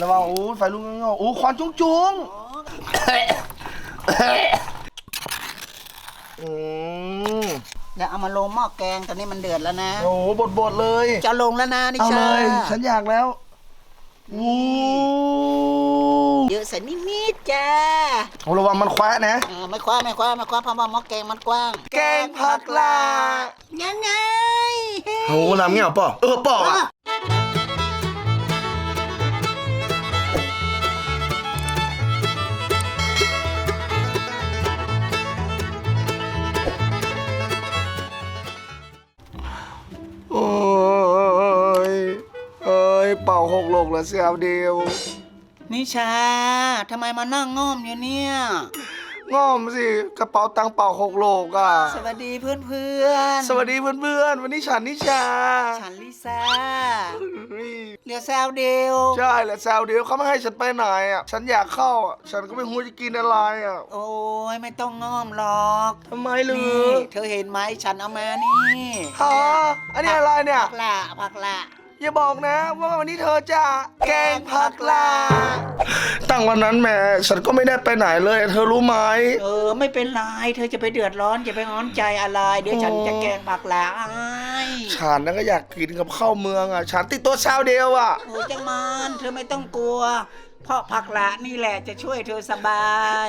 ระวังโอ้ไฟลุกงอกๆโอ้ควันจุ้งจุ้งอืมเดี๋ยวเอามาลงหม้อแกงตอนนี้มันเดือดแล้วนะ โอ้บดบดๆเลย จะลงแล้วนะนิเอาชาเลย ฉันอยากแล้ววู้เยอะใส่นิดๆจ้าโอ้ระวังมันแควะนะ เออไม่คว้าไม่คว้าไม่คว้าเพราะว่าหม้อแกงมันกว้างแกงผักลา ยังไง โอ้น้ำเงี้ยป่อเออป่ออะ ยเอ้ย เป่าหกหลกแล้วเสียวเดียว นิชา ทำไมมานั่งง่อมอยู่เนี่ย ง่อมสิกระเป๋าตังค์เป่าหกโลกอะ สวัสดีเพื่อนเพื่อนสวัสดีเพื่อนๆ วันนี้ฉันนิชาฉันลิซ่าเฮ้ยเรียกแซวเดียวใช่แหละแซวเดียวเขาไม่ให้ฉันไปไหนอะ ฉันอยากเข้าอะ ฉันก็ไม่รู้จะกินอะไรอะ โอ้ยไม่ต้องง่อมหรอกทำไมหรืนี่อเธอเห็นไหมฉันเอามานี่ฮะอันนี้อะไรเนี่ยผักละผักละ อย่าบอกนะว่าวันนี้เธอจะแกงผักลาตั้งวันนั้นแหม่ฉันก็ไม่ได้ไปไหนเลย เธอรู้ไหม เออไม่เป็นไรเธอจะไปเดือดร้อนจะไปง้อนใจอะไร เดี๋ยวฉันโอ้จะแกงผักละให้ฉันนั่นก็อยากกินกับข้าวเมืองอะ ฉันติดตัวชาวเดียวอะ โอ้ยจังมันเธอไม่ต้องกลัว เพราะผักละนี่แหละจะช่วยเธอสบาย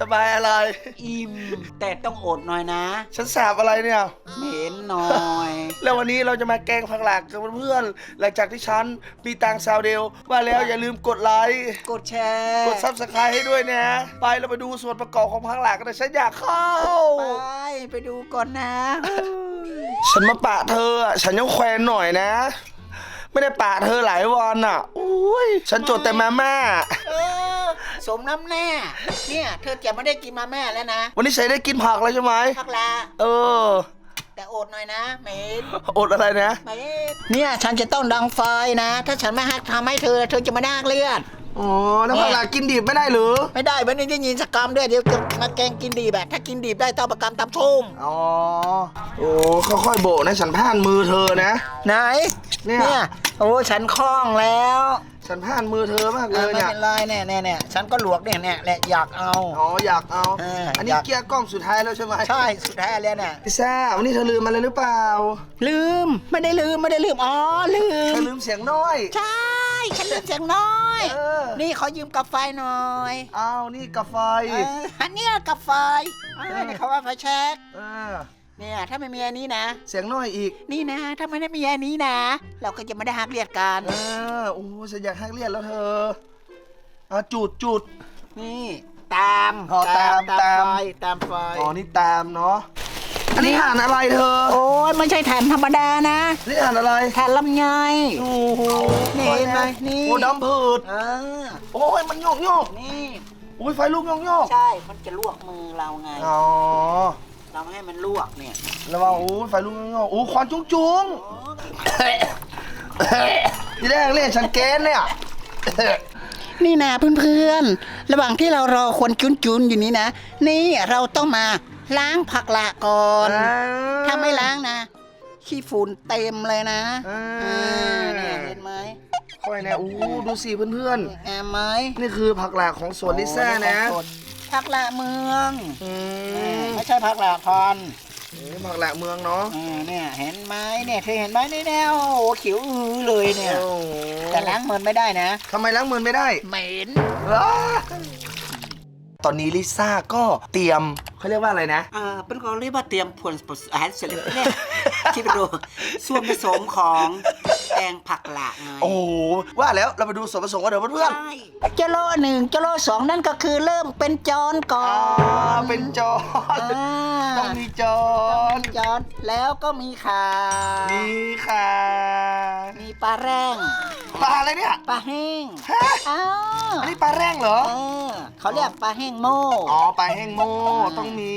สบายอะไร อิ่มแต่ต้องอดหน่อยนะ ฉันแสบอะไรเนี่ย เหม็นหน่อย แล้ววันนี้เราจะมาแกงผักหลากกับเพื่อนๆหลังจากที่ฉันมีตังค์ซาวเดียวว่าแล้วอย่าลืมกดไลค์กดแชร์กดซับสไครต์ให้ด้วยนะ ไปเราไปดูส่วนประกอบของผักหลากกันเลยฉันอยากเข้า ไปไปดูก่อนนะ ฉันมาปะเธออะฉันยังแควนหน่อยนะ ไม่ได้ปะเธอหลายวันอะอุ้ยฉันจดแต่มาม่า เออ สมน้ำแน่เนี่ย เธอจะไม่ได้กินมาแม่แล้วนะวันนี้ฉันได้กินผักแล้วใช่ไหมผักละเออ แต่อดหน่อยนะเหม็นอดอะไรนะ เหม็นเนี่ยฉันจะต้องดังไฟนะ ถ้าฉันไม่ให้ทำให้เธอ เธอจะมาดากเลือด อ๋อ แล้วผักหลากกินดิบไม่ได้หรือ ไม่ได้วันนี้ได้ยินสกรรมด้วยเดี๋ยวจะมาแกงกินดีแบบถ้ากินดีบได้ต้องประกรรมตำทุ่มอ๋อ โอ้ค่อยๆโบะนะฉันผ่านมือเธอนะ ไหนเนี่ย โอ้ฉันคล่องแล้วฉันผ่านมือเธอมากเลเออยไม่เนี่ยเป็นไรเนี่ยเนี่ยเนี่ยฉันก็ลวกเนี่ยเนี่ยแหละอยากเอา อ๋ออยากเอา เอออัอันนี้อยาก เกียร์กล้องสุดท้ายแล้วใช่ไหมใช่สุดท้ายแล้วเนี่ย พิซซ่าวันนี้เธอลืมอะไรหรือเปล่าลืมไม่ได้ลืมไม่ได้ลืมอ๋อลืเธม อลืมเสียงน้อย ใช่ ฉันลืมเสียงน้อย เออ นี่ขอยืมกาแฟหน่อยอ้าวนี่กาแฟเอออันเนี้ยกาแฟเออเดี๋ยวเขาว่าไฟแช็กเออ เนี่ยถ้าไม่มีอันนี้นะ เสียงน้อยอีก นี่นะ ถ้าไม่ได้มีอันนี้นะ เราก็จะไม่ได้หักเลียดกันเออโอ้ฉันอยากให้เรียนแล้วเธออะจุดจุด นี่ ตามอ๋อตามตาตามมไฟตามไฟอ๋อนี่ตามเนาะอันนี้ห่านอะไรเธอโอ้ยไม่ใช่แทนธรรมดานะนี่ห่านอะไรแทนลำไย โอ้โหนี่เห็นไหมนี่ โอ้ดำผืดเออโอ้ยมันโยกโยกนี่ อุ้ยไฟลุกโยกโยกใช่มันจะลวกมือเราไง อ๋อ เราไม่ให้มันลวกเนี่ยระวังโอ้ยไฟลุกโยกโยกโอ้ควันจุ้งจุ้งที่แรกเรียกฉันเกณฑ์เนี่ย นี่นะเพื่อนๆ ระหว่างที่เรารอควนจุนๆอยู่นี้นะ นี่เราต้องมาล้างผักละก่อน ถ้าไม่ล้างนะ ขี้ฝุ่นเต็มเลยนะอ่าอ่าเนี่ยเห็นไหมค่อยนะอู้ดูสิเพื่อนงามไหมๆนี่คือผักหลากของสวนลิซ่านะ ผักละเมืองอือ่ามไม่ใช่ผักละพรนี่ผักหลากเมืองเนาะอ่าเนี่ยเห็นไหมเนี่ยเธอเห็นไหมนี่แนวโอ้โหเขียวอือเลยเนี่ย โอ้โหแต่ล้างมือไม่ได้นะทำไมล้างมือไม่ได้ เหม็นอ้าตอนนี้ลิซ่าก็เตรียมเขาเรียกว่าอะไรนะ อ่าเป็นของเรียกว่าเตรียมผลอาหารเสร็จแล้วเนี่ยคิดไปดูส่วนผสมของ แกงผักหลากไงโอ้โหว่าแล้วเราไปดูส่วนผสมกันเถอะเพื่อนใช่จะโลหนึ่งจะโลสองนั่นก็คือเริ่มเป็นจอนก่ๆออ่านเป็นจอนอ่าต้องมีจอนจอนแล้วก็มีข่ามีค่ะ มีปลาแร่งปลาอะไรเนี่ย ปลาแห้งฮะ อ้าวอันนี้ปลาแร่งเหรอ เออเขาเรียกปลาแห้งโม่ อ๋อ ปลาแห้งโม่ต้องมี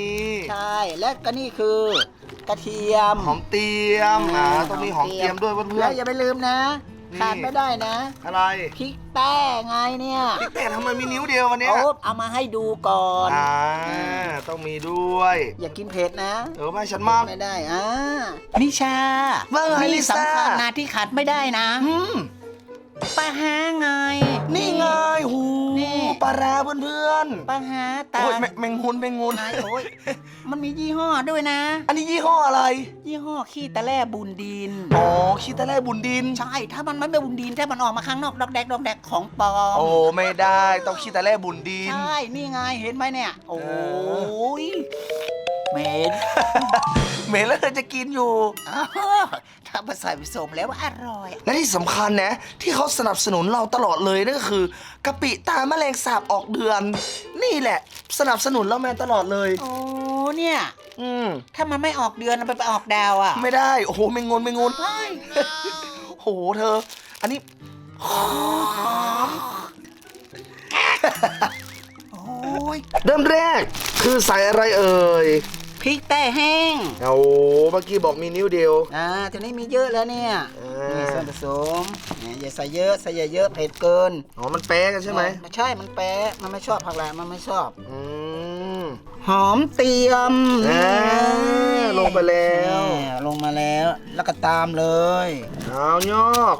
ใช่ และก็นี่คือ กระเทียม หอมเตียมอ่าต้องมีหอมเตียมด้วยเพื่อแล้วนอย่าไปลืมนะนี่ขาดไม่ได้นะๆอะไรพริกแป้ไงเนี่ยพี่แต่ทำไมมีนิ้วเดียววันเนี้ยโอ๊บเอามาให้ดูก่อน อ่าต้องมีด้วย อย่ากินเผ็ดนะ เออไม่ฉันมาก ไม่ได้อ่านิชาว่าไงลินี่ซ่า สำคัญนะที่ขาดไม่ได้นะ อืม ปลาแห้งไงนลาร้าเพื่อนปลาหาๆตาโอ้ยแมแมงมุนแมงมุนนายโอ้ยมันมียี่ห้อด้วยนะ อันนี้ยี่ห้ออะไร ยี่ห้อขี้ตะแล่บุญดิน อ๋อคิตาแร่บุญดิน ใช่ ถ้ามันไม่เป็นบุญดินถ้ามันออกมาข้างนอกดอกแดกดอกแดกของปลอม โอ้ไม่ได้ต้องคิตาแร่บุญดิน ใช่ นี่ไง เห็นไหมเนี่ย โอ้ยเหม็น เหม็นแล้วเธอจะกินอยู่ อ้าวถ้ามาใส่ผสมแล้วอร่อย และที่สำคัญนะ ที่เขาสนับสนุนเราตลอดเลยนั่นก็คือกะปิตาแมลงสาบออกเดือน นี่แหละ สนับสนุนเรามาตลอดเลย โอ้เนี่ย อืม ถ้ามันไม่ออกเดือนมันไปออกดาวอะไม่ได้ โอ้โหไม่งนไม่งนเฮ้ยโอ้โหเธอ อันนี้หอมโอ้ย เริ่มแรกคือใส่อะไรเอ่ย พริกแต้แห้งโอ้เมื่อกี้บอกมีนิ้วเดียว อ่าทีนี้มีเยอะแล้วเนี่ยอ่านี่ นี่ส่วนผสมเนี่ยอย่าใส่เยอะใส่อย่าเยอะเผ็ดเกินอ๋อมันแป๊ะกันใช่ไหมไม่ใช่มันแปะมันไม่ชอบผักแหลมมันไม่ชอบ อืม หอมเตียมอ่าลงไปแล้วนี่ลงมาแล้ว แล้วก็ตามเลย เอายอก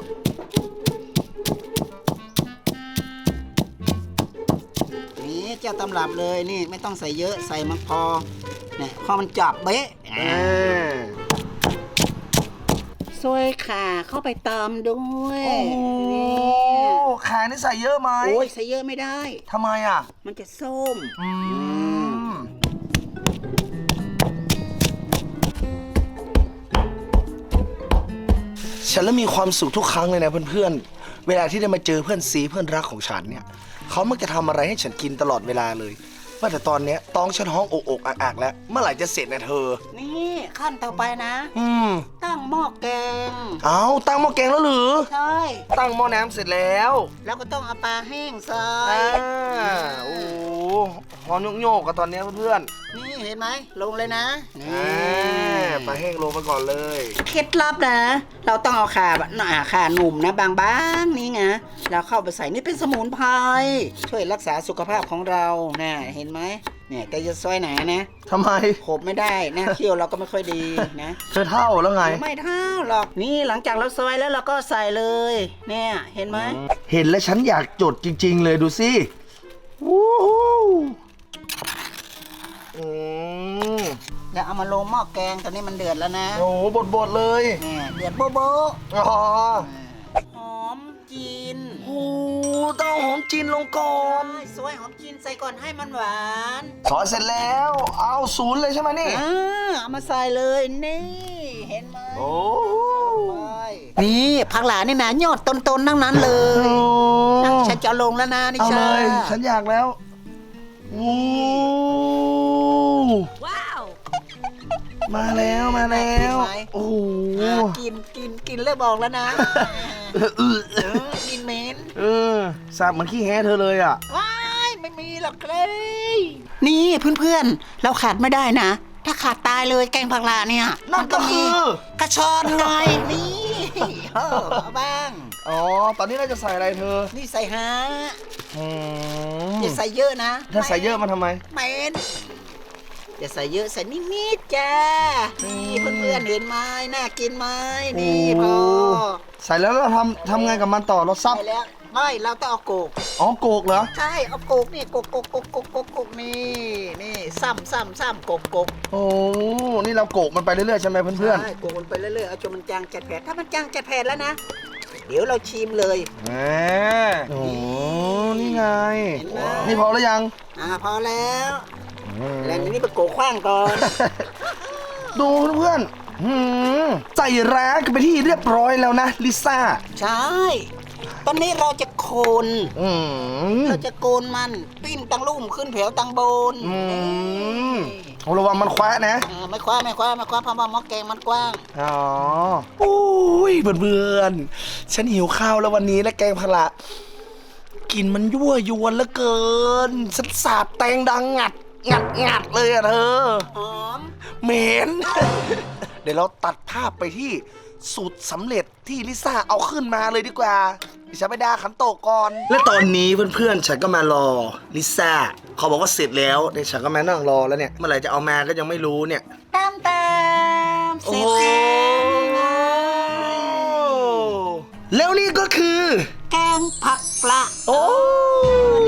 นี่เจ้าตำรับเลยนี่ไม่ต้องใส่เยอะใส่มันพอเนี่ยพอมันจับเบ๊ะอ่าซวยข่าเข้าไปตามด้วยโอ้โหเนี่ยขายนี่ใส่เยอะไหมโอ้ยใส่เยอะไม่ได้ ทำไมอะ มันจะส้ม อืม ฉันแล้วมีความสุขทุกครั้งเลยนะเพื่อนๆ เวลาที่ได้มาเจอเพื่อนซีเพื่อนรักของฉันเนี่ย เขามักจะทำอะไรให้ฉันกินตลอดเวลาเลย ว่าแต่ตอนเนี้ยต้องฉันห้องอกอกอักๆแล้ว เมื่อไหร่จะเสร็จนะเธอ นี่ขั้นต่อไปนะ อืม ตั้งหม้อแกง เอาตั้งหม้อแกงแล้วหรือ ใช่ ตั้งหม้อน้ำเสร็จแล้วแล้วก็ต้องเอาปลาแห้งใส่อ่าโอ้โหหอนโยกๆกับตอนเนี้ยเพื่อนนี่เห็นไหมลงเลยนะๆนี่อ่าปลาแห้งลงไปก่อนเลย เคล็ดลับนะ เราต้องเอาขาแบบหน่าขาหนุ่มนะบางๆนี่ไงแล้วเข้าไปใส่นี่เป็นสมุนไพรช่วยรักษาสุขภาพของเราน่ะเห็นไหมเนี่ยแต่จะซอยหนานะทำไม ขบไม่ได้นะเคี่ยวเราก็ไม่ค่อยดีนะเธอเท่าแล้วไง ไม่เท่าหรอกนี่หลังจากเราซอยแล้วเราก็ใส่เลย เนี่ยเห็นไหมเห็นแล้วฉันอยากจดจริง ๆ เลยดูสิวู้ฮู้อืมแล้วเอามาลงหม้อแกงตอนนี้มันเดือดแล้วนะโอ้โหบดๆเลยเนี่ยเดือดโบ๊ะโบ๊ะอ๋อหอม จีนโอ้โหต้องเอาหอมจีนลงก่อนสวยหอมจีนใส่ก่อนให้มันหวานสอนเสร็จแล้ว เอาศูนย์เลยใช่ไหมนี่ อ่าเอามาใส่เลยนี่เห็นไหมโอ้นี่ผักหลานนี่นะยอดต้นๆทั้งนั้นเลยนะฉันจะเอาลงแล้วนะนิเอาชาเลยฉันอยากแล้วโอ้มาแล้วมาแล้ว โอ้โหอ่ากินกินกินเลยบอกแล้วนะ เออเออเออกินเหม็นเออสาบเหมือนขี้แห้เธอเลยอะ ว้ายไม่มีหรอกเลยนี่เพื่อนๆ เราขาดไม่ได้นะ ถ้าขาดตายเลยแกงผักหลาเนี่ยนั่นก็คือกระชอนไงนี่เออเอาบ้าง อ๋อ ตอนนี้เราจะใส่อะไรเธอนี่ใส่ฮะอืมอย่าใส่เยอะนะถ้าใส่เยอะมันทำไม เหม็น อย่าใส่เยอะใส่นิดๆจ้า นี่เพื่อนๆเห็นไหมน่ากินไหมนี่พอใส่แล้วเราทำทำไงกับมันต่อเราซับใส่แล้วไม่เราต้องเอาโกกอ๋อโกกเหรอใช่เอาโกกนี่โกกโกกโกกโกกโกกโกกนี่นี่ซ้ำซ้ำซ้ำโกกโกกโอ้นี่เราโกกมันไปเรื่อยๆใช่ไหมเพื่อนใช่โกกมันไปเรื่อยๆเอาจนมันจางจัดแผดถ้ามันจางจัดแผดแล้วนะเดี๋ยวเราชิมเลยๆแหมโอ้นี่ไงเห็นไหมนี่พอแล้วยัง อ่าพอแล้ว แล้วนี้ไปโกกขว้างก่อน ดูเพื่อนๆหืมใส่ร้ากันไปที่เรียบร้อยแล้วนะ ลิซ่า ใช่ ตอนนี้เราจะโคน อืมเราจะโกนมันปิ้นตังลุ่มขึ้นแผวตังบนอืมโอ้ระวังมันแควะนะ อ่าไม่คว้าไม่คว้าไม่คว้าเพราะว่าหม้อแกงมันกว้าง อ๋อโอ้ยเพื่อนๆ ฉันหิวข้าวแล้ววันนี้นะแกงพะละกลินมันยั่วยวนเหลือเกิน ฉันสาบแตงดังงัด งัดงัดเลยอะเธอหอม เหม็น เดี๋ยวเราตัดภาพไปที่สูตรสำเร็จที่ลิซ่าเอาขึ้นมาเลยดีกว่าดิฉันไปดาขันโตกก่อน และตอนนี้เพื่อนๆ ฉันก็มารอลิซ่าเขาบอกว่าเสร็จแล้วเดี๋ยวฉันก็มานั่งรอแล้วเนี่ย เมื่อไหร่จะเอามาก็ยังไม่รู้เนี่ย ตามตามเสร็จแล้วแล้วนี่ก็คือ แกงผักปลา โอ้นี่เห็นไหม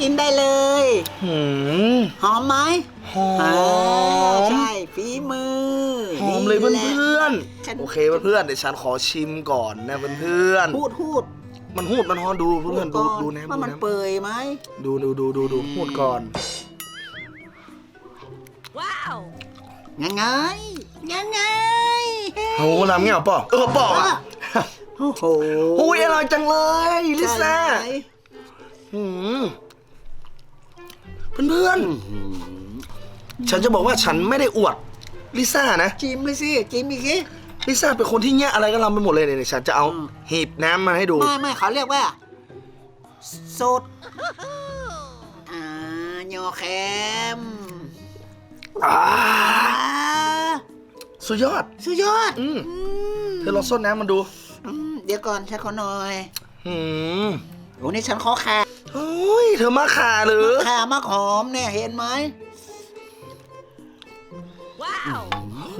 กินได้เลย หืมหอมไหมหออ่ามใช่ฝีมือหอมเลยเพื่แหะอนฉันๆ โอเคเพื่อนๆเดี๋ยวฉันขอชิมก่อนนะเพื่อนพูดพูดๆมันหูดมันฮอนดูเพื่อนๆดูก่ดูนะว่าดูมันนะเปื่อยไหมดูดูดูดูดูหูดก่อน Wow! ยังไงยังไงโอ้โหน้ำเงี้ยป่อเออป่ออะโอ้โหอุ้ยอร่อยจังเลยลิซ่าใช่ไหมหืมเพื่อนๆ ฉันจะบอกว่าฉันไม่ได้อวดลิซ่านะ จิ้มเลยสิจิ้มอีกสิลิซ่าเป็นคนที่แงะอะไรก็ลำไปหมดเลยเนี่ยฉันจะเอาอืมหีบน้ำมาให้ดู ไม่ไม่เขาเรียกว่าสดอ่าโยอแคมอ่าอ่าสุดยอด สุดยอดอืมอืมเธอลองส้นน้ำมันดูอืมเดี๋ยวก่อนฉันขอหน่อยหืม โอ้นี่ฉันขอขาโอ้ยเธอมาขาหรือขามะขอมเนี่ยเห็นไหม Wow! โอ้โห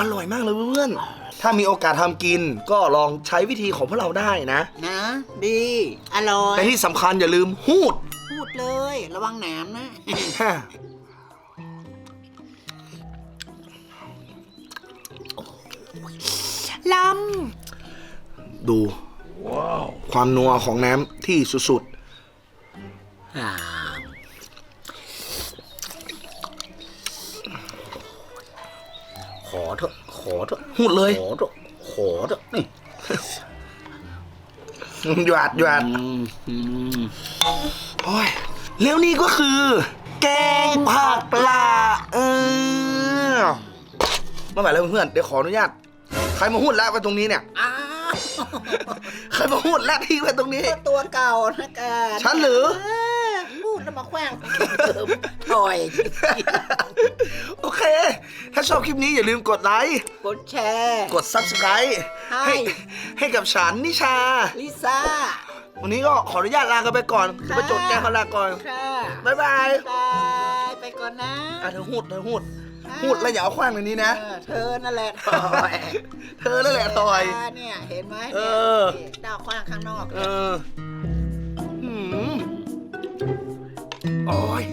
อร่อยมากเลยเพื่อนๆถ้ามีโอกาสทำกินก็ลองใช้วิธีของพวกเราได้นะ นะ ดี อร่อยแต่ที่สำคัญอย่าลืมหูด พูดเลย ระวังหนามนะฮะลดู ความนัวของน้ำที่สุดำอ่าขอเถอะขอเถอะๆหูดเลยขอเถอะขอเถอะนี่หยาดหยาดอืมอืมโอ้ยแล้วนี่ก็คือ แกงผักปลาเออมาใหม่แล้วเพื่อนๆเดี๋ยวขออนุญาตใครมาหูดแล้วไปตรงนี้เนี่ยอ้า วใครมาหูดแล้วที่ไปตรงนี้ก็ตัวเก่านะการฉันหรือ เออพูดแล้วมาแขว้งถอยโอเค ถ้าชอบคลิปนี้อย่าลืมกดไลค์ กดแชร์ กด subscribe ให้ให้ให้กับฉันนิชา ลิซ่า วันนี้ก็ขออนุญาตลากันไปก่อนจะไปจดแกงเขาลาก่อน ค่ะบ๊ายบาย บาย ไปก่อนนะ อะเธอหูดเธอหูด พูดแล้วอย่าเอาขว้างอย่างนี้นะเธอนั่นแหละทอยเธอนั่นแหละทอยเนี่ยเห็นไหมเออเดาวขว้างข้างนอกเออหืมโอ้ย